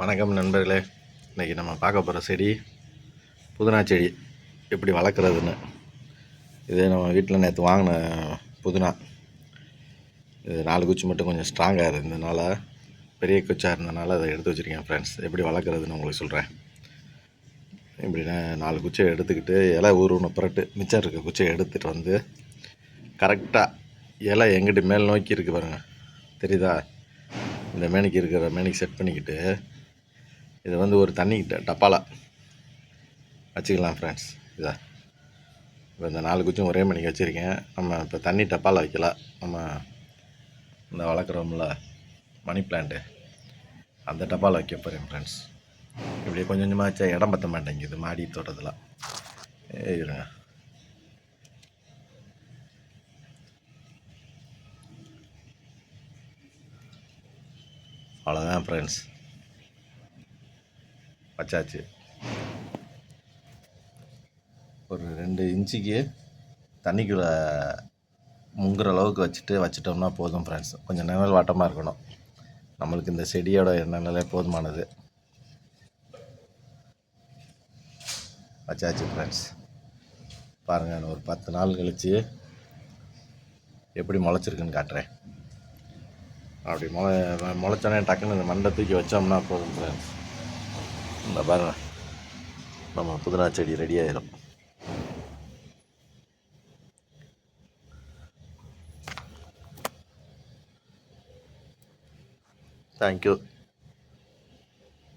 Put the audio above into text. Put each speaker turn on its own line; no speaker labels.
வணக்கம் நண்பர்களே. இன்றைக்கி நம்ம பார்க்க போகிற செடி புதினா செடி எப்படி வளர்க்குறதுன்னு. இது நம்ம வீட்டில் நேற்று வாங்கின புதினா. இது நாலு குச்சி மட்டும் கொஞ்சம் ஸ்ட்ராங்காக இருந்ததுனால பெரிய குச்சாக இருந்ததுனால அதை எடுத்து வச்சுருக்கேன் ஃப்ரெண்ட்ஸ் எப்படி வளர்க்குறதுன்னு உங்களுக்கு சொல்கிறேன் இப்படின்னா நாலு குச்சியை எடுத்துக்கிட்டு இலை ஊறுன புரட்டு மிச்சம் இருக்க குச்சியை எடுத்துகிட்டு வந்து கரெக்டாக இலை எங்கிட்டு மேல் நோக்கி இருக்கு பாருங்க. தெரியுதா? இந்த மேனிக்கு இருக்கிற மேனிக்கு செட் பண்ணிக்கிட்டு இது வந்து ஒரு தண்ணி ட- வச்சுக்கலாம் ஃப்ரெண்ட்ஸ் இதா. இப்போ இந்த நாலு குச்சும் ஒரே மணிக்கு வச்சுருக்கேன். நம்ம இப்போ தண்ணி டப்பாவில் வைக்கலாம் நம்ம இந்த வளர்க்குறோம்ல மணி பிளான்ட்டு அந்த டப்பாவில் வைக்க போகிறேன் ஃப்ரெண்ட்ஸ் இப்படி கொஞ்சம் கொஞ்சமாக வச்சா இடம் பற்ற மாட்டேங்குது மாடி தோட்டத்தில். இருங்க. அவ்வளோதான் ஃப்ரெண்ட்ஸ் வச்சாச்சு. ஒரு ரெண்டு இன்ச்சுக்கு தண்ணிக்குள்ளே முங்குற அளவுக்கு வச்சுட்டு வச்சிட்டோம்னா போதும் ஃப்ரெண்ட்ஸ் கொஞ்சம் நிழல் வாட்டமாக இருக்கணும். நம்மளுக்கு இந்த செடியோட நிழலே போதுமானது. வச்சாச்சு ஃப்ரெண்ட்ஸ் பாருங்கள் ஒரு பத்து நாள் கழித்து எப்படி முளைச்சிருக்குன்னு காட்டுறேன். அப்படி முளை முளைச்சோன்னே டக்குன்னு இந்த மண்டை தூக்கி வச்சோம்னா போதும் ஃப்ரெண்ட்ஸ் இந்த பாருங்க. நம்ம புதினா செடி ரெடி ஆயிடும் தேங்க்யூ